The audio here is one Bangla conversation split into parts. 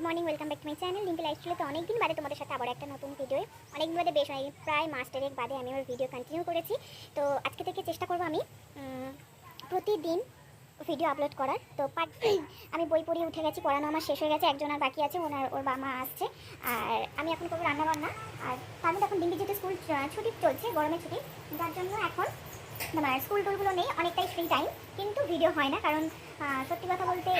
Good morning welcome back to my channel লিঙ্কে লাইফ ছিল তো অনেকদিন বাদে তোমাদের সাথে আবার একটা নতুন ভিডিও অনেকদিন বাদে বেশ অনেক, প্রায় মাস্টারের বাদে আমি আমার ভিডিও কন্টিনিউ করেছি। তো আজকে থেকে চেষ্টা করব আমি প্রতিদিন ভিডিও আপলোড করার। তো আমি বই পড়িয়ে উঠে গেছি, পড়ানো আমার শেষ হয়ে গেছে, একজন আর বাকি আছে, ওনার, ওর বাবা আসছে। আর আমি এখন করব রান্না বান্না আর তার মধ্যে এখন দিনটি যেহেতু স্কুল ছুটি চলছে গরমের ছুটি, যার জন্য এখন মানে স্কুল টুলগুলো নেই, অনেকটাই ফ্রি টাইম কিন্তু ভিডিও হয় না, কারণ সত্যি কথা বলতে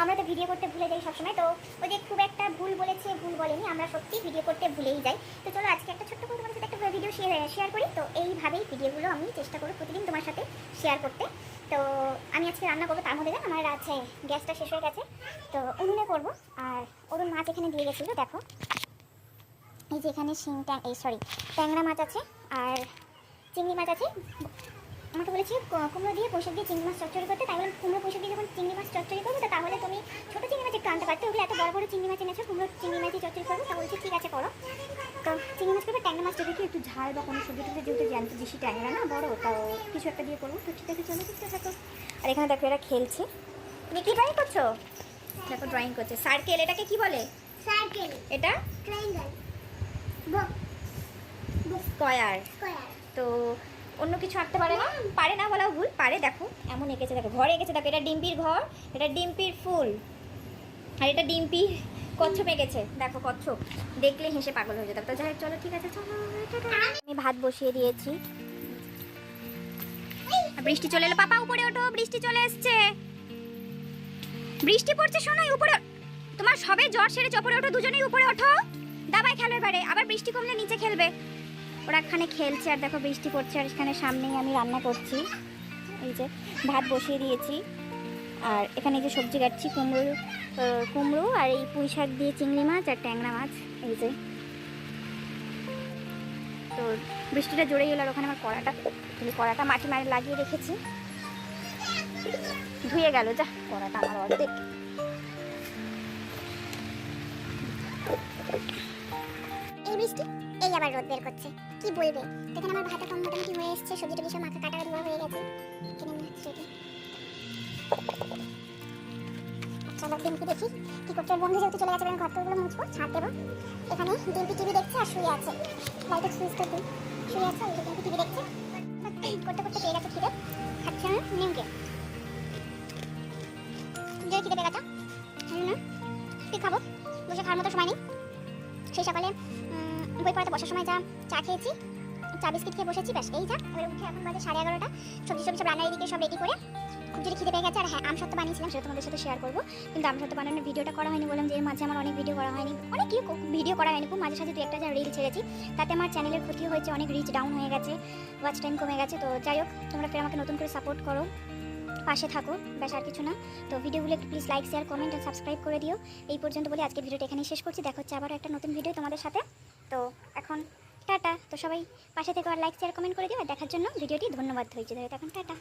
আমরা তো ভিডিও করতে ভুলে যাই সবসময়। তো ওই যে খুব একটা ভুল বলেছে, ভুল বলেনি, আমরা সত্যি ভিডিও করতে ভুলেই যাই। তো চলো আজকে একটা ছোট্ট করে তোমার সাথে একটা ভিডিও শেয়ার শেয়ার করি। তো এইভাবেই ভিডিওগুলো আমি চেষ্টা করব প্রতিদিন তোমার সাথে শেয়ার করতে। তো আমি আজকে রান্না করব তার মধ্যে আমার আছে, গ্যাসটা শেষ হয়ে গেছে। তো উনুনে করব। আর অরুণ মাছ এখানে দিয়ে গেছিল, দেখো। এই যে এখানে শিং ট্যাং, এই সরি ট্যাংরা মাছ আছে আর চিংড়ি মাছ আছে। আমাকে বলেছি কুমড়ো দিয়ে পয়সা দিয়ে চিংড়ি মাছ চচ্চড়ি করতে, তাই বললাম কুমড়ো পয়সা দিয়ে যখন চিংড়ি মাছ চচ্চড়ি করব তো তাহলে তুমি ছোটো চিংড়ি মাছ একটু আনতে পারতে ওগুলো এত বড় বড় চিংড়ি মাছ এনেছো? কুমড়ো চিংড়ি মাছই চচ্চড়ি করব তা বলছি ঠিক আছে করো। তো চিংড়ি মাছ করবে ট্যাংরা মাছটা দেখি একটু ঝাল বা কোনো সবজি টুবজি যেহেতু জানতো বেশি ট্যাংরা না বড় তাও কিছু একটা দিয়ে করব। তো ঠিক আছে চলো দেখতে থাকো। আর এখানে দেখো এরা খেলছে। তুমি কি ড্রয়িং করছ? দেখো ড্রয়িং করছে। সার্কেল এটাকে কি বলে? সার্কেল এটা? ট্রায়াঙ্গেল স্কয়ার তো অন্য কিছু আঁকতে পারে না? পারে না বলাও ভুল পারে দেখো এমন এঁকেছে দেখো ঘরে এঁকেছে দেখো এটা ডিম্পির ঘর এটা ডিম্পির ফুল আর এটা ডিম্পি কচ্ছপ এঁকেছে দেখো কচ্ছপ। দেখলে হেসে পাগল হয়ে যেত তো যাই চলো, ঠিক আছে, চলো আমি ভাত বসিয়ে দিয়েছি। বৃষ্টি চলে এলো। পাপা, উপরে ওঠো, বৃষ্টি চলে এসছে। বৃষ্টি পড়ছে শোনো এই উপরে তোমার সবে জ্বর সেরেছে। উপরে ওঠো, দুজনেই উপরে ওঠো। দাবাই খেলো এবারে। আবার বৃষ্টি কমলে নিচে খেলবে। ওরা এখানে খেলছে, আর দেখো বৃষ্টি পড়ছে, আর এখানে সামনেই আমি রান্না করছি। এই যে, ভাত বসিয়ে দিয়েছি। আর এখানে যে সবজি কাটছি, কুমড়ো কুমড়ো আর এই পুঁই শাক দিয়ে চিংড়ি মাছ আর ট্যাংরা মাছ, এই যে। তো বৃষ্টিটা জোরে গেল আর ওখানে আমার কড়াটা কড়াটা মাটি মারে লাগিয়ে রেখেছি। ধুয়ে গেল, যা, কড়াটা আমার অর্ধেক। এই বৃষ্টি এই আবার রোদ বের করছে। কি বলবে? এখানে আমার ভাতটা মোটামুটি হয়ে এসছে সবজি টবজি সব মাখা কাটা চলো ডিম্পি দেখি কি করছে। বন্ধু যেহেতু চলে গেছে আমি ঘর তোরগুলো মুছবো ছাড় দেবো। এখানে ডিম্পি টিভি দেখছে আর শুয়ে আছে। লাইটের সুইচটা দিই শুয়ে আছে ওই ডিম্পি টিভি দেখছে। করতে করতে পেয়ে গেছে খিদে। খাচ্ছে না? নিমকে। যে খিদে পেয়ে গেছে? কি খাব? বসে খাওয়ার মতো সময় নেই। সেই সকালে বই পড়াতে বসার সময় যা চা খেয়েছি, চা বিস্কিট খেয়ে বসেছি, ব্যাস, এই যা। এবার উঠে এখন বাজে সাড়ে এগারোটা। সবজি সবজি সব রান্নার এদিকে সব রেডি করে জোরে খিদে পেয়ে গেছে, আর হ্যাঁ আম সত্ত্ব বানিয়েছিলাম, সেটা তোমাদের সাথে শেয়ার করব। কিন্তু আম সত্ত্ব বানানোর ভিডিওটা করা হয়নি বললাম যে, এর মাঝে আমার অনেক ভিডিও করা হয়নি। অনেক কি ভিডিও করা হয়নি, খুব মাঝে সাথে দু একটা যা রিল ছেড়েছি। তাতে আমার চ্যানেলের ক্ষতি হয়েছে, অনেক রিচ ডাউন হয়ে গেছে ওয়াচ টাইম কমে গেছে। তো যাই হোক, তোমরা ফের আমাকে নতুন করে সাপোর্ট করো, পাশে থাকো, ব্যাস আর কিছু না। তো ভিডিওগুলো একটু প্লিজ লাইক শেয়ার কমেন্ট আর সাবস্ক্রাইব করে দিও। এই পর্যন্ত বলে আজকে ভিডিওটা এখানেই শেষ করছি। দেখা হচ্ছে আবার একটা নতুন ভিডিও তোমাদের সাথে। তো এখন টাটা। তো সবাই পাশে থেকে আর লাইক শেয়ার কমেন্ট করে দিও। আর দেখার জন্য ভিডিওটি ধন্যবাদ হয়েছে এখন টাটা।